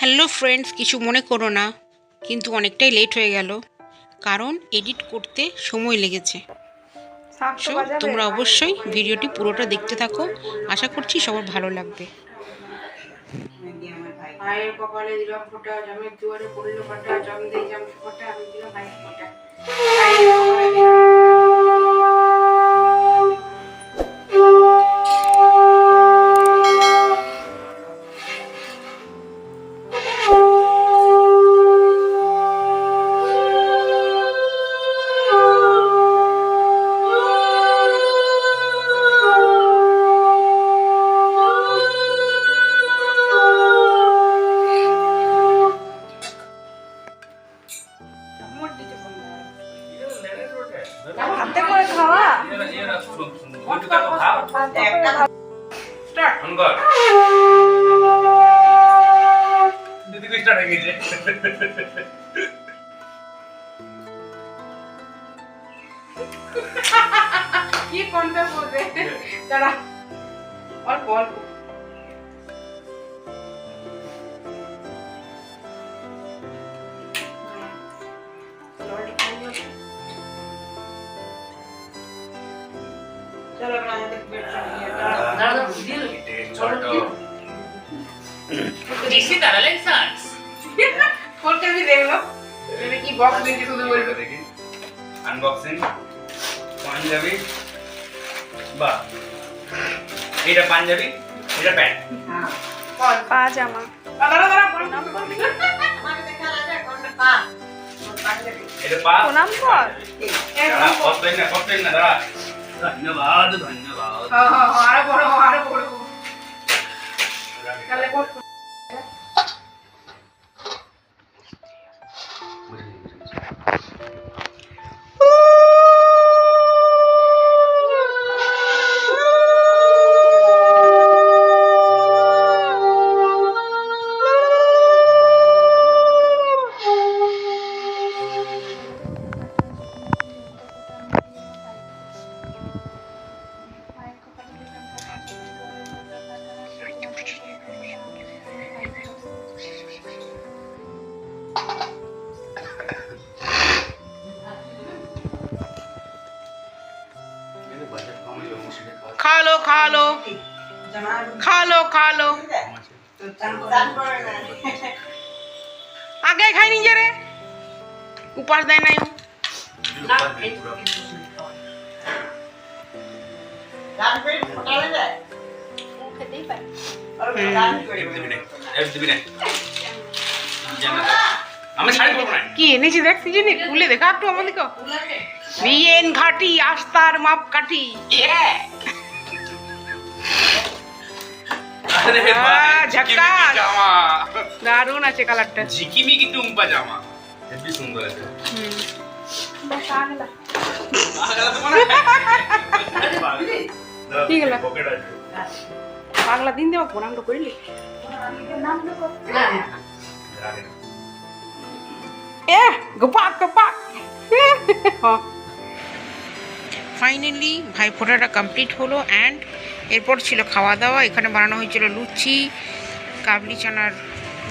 Hello friends কিছু মনে করো না কিন্তু অনেকটাই লেট হয়ে গেল। কারণ এডিট করতে সময় লেগেছে। সো তোমরা অবশ্যই ভিডিওটি পুরোটা দেখতে থাকো। আশা করছি সবার ভালো লাগবে। ভাইয়ের কপালে দিলাম ফোঁটা জামের দুয়ারে পড়ল ফোঁটা জম দিয়ে জাম ফোঁটা আমি দিলাম ভাইয়ের ফোঁটা। হাতে করে খাওয়া? দিদি স্টার্ট। হয়ে গেছে কি কোনটা বলবে? দাঁড়া। অল্প অল্প। দিশি দাঁড়ালেন সান্স কোনটা আমি দেখল এটা কি বক্স দেখে শুধু বলবে দেখি আনবক্সিং পাঞ্জাবি বাহ এটা পাঞ্জাবি এটা প্যান্ট হ্যাঁ পাজামা দেখা এটা পা প্রণাম কর। না না দাঁড়া ধন্যবাদ ধন্যবাদ হ্যাঁ হ্যাঁ হ্যাঁ, আরও বড় আরও বড় তাহলে খা লো খা আগে খাই নিজে রে। উপাস দেয় নাই। কি এনেছি দেখ সিজনে? খুলে দেখা একটু আমাদেরকে। বিয়েন ঘাটি, আস্তার মাপ কাঠি আরে আহ, ঝাক্কাস। জামা। দারুণ আছে কালারটা। ঝিকিমিকি টুম্পা জামা। হেবি সুন্দর আছে। আগালা তো মনে ঠিক আছে। পকেট আছে পাগলা দিন দেওয়া প্রণামটা করিলি। এ গোপাক গোপাক। ফাইনালি ভাইফোঁটাটা কমপ্লিট হলো অ্যান্ড এরপর ছিল খাওয়া দাওয়া এখানে বানানো হয়েছিল লুচি, কাবলি চানার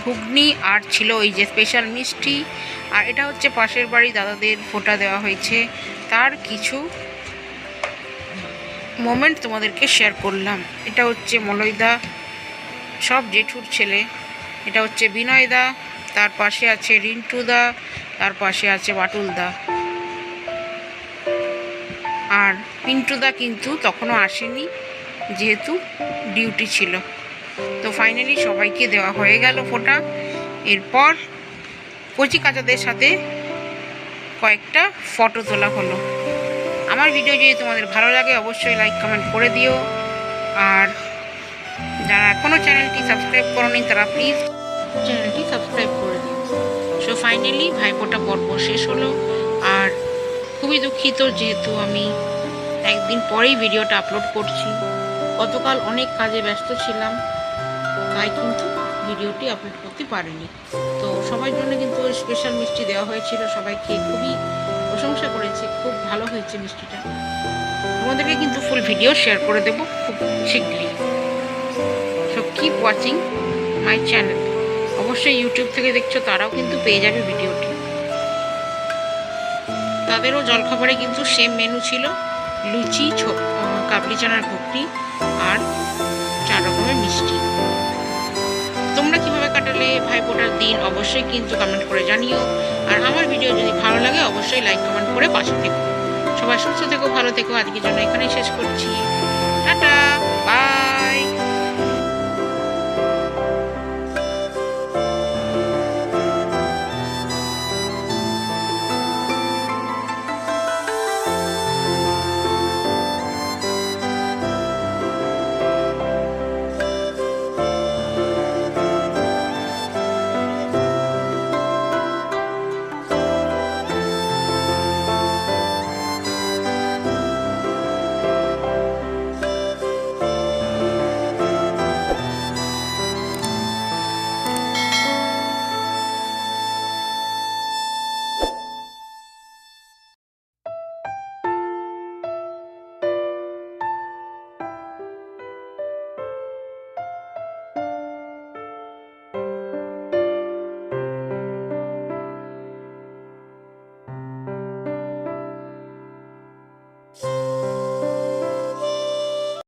ঘুগনি, আর ছিল ওই যে স্পেশাল মিষ্টি। আর এটা হচ্ছে পাশের বাড়ি, দাদাদের ফোঁটা দেওয়া হয়েছে। তার কিছু মোমেন্ট তোমাদেরকে শেয়ার করলাম। এটা হচ্ছে মলয়দা, সব জেঠুর ছেলে। এটা হচ্ছে বিনয়দা, তার পাশে আছে রিন্টুদা, তার পাশে আছে বাটুলদা। আর পিন্টুদা কিন্তু তখনও আসেনি। যেহেতু ডিউটি ছিল। তো ফাইনালি সবাইকে দেওয়া হয়ে গেল ফোটা। এরপর কচি কাচাদের সাথে কয়েকটা ফটো তোলা হলো। আমার ভিডিও যদি তোমাদের ভালো লাগে, অবশ্যই লাইক কমেন্ট করে দিও। আর যারা এখনও চ্যানেলটি সাবস্ক্রাইব করনি, তারা প্লিজ চ্যানেলটি সাবস্ক্রাইব করে দিও। সো ফাইনালি ভাইফোঁটা পর্ব শেষ হলো। আর খুবই দুঃখিত যেহেতু আমি একদিন পরেই ভিডিওটা আপলোড করছি। গতকাল অনেক কাজে ব্যস্ত ছিলাম তাই কিন্তু ভিডিওটি আপলোড করতে পারিনি। তো সবার জন্য কিন্তু স্পেশাল মিষ্টি দেওয়া হয়েছিল সবাই খেয়ে খুবই প্রশংসা করেছে খুব ভালো হয়েছে মিষ্টিটা। তোমাদেরকে কিন্তু ফুল ভিডিও শেয়ার করে দেবো খুব শীঘ্রই। So keep watching my channel অবশ্যই ইউটিউব থেকে দেখছ তারাও কিন্তু পেয়ে যাবে ভিডিওটি। তাদেরও জলখাবারে কিন্তু সেম মেনু ছিল লুচি ছো- আহ, কাবলি চানার ঘুগনি আর চার রকমের মিষ্টি। তোমরা কীভাবে কাটালে ভাইফোঁটার দিন, অবশ্যই কিন্তু কমেন্ট করে জানিও। আর আমার ভিডিও যদি ভালো লাগে, অবশ্যই লাইক কমেন্ট করে পাশে থেকো। সবাই সুস্থ থেকো, ভালো থেকো। আজকের জন্য এখানেই শেষ করছি।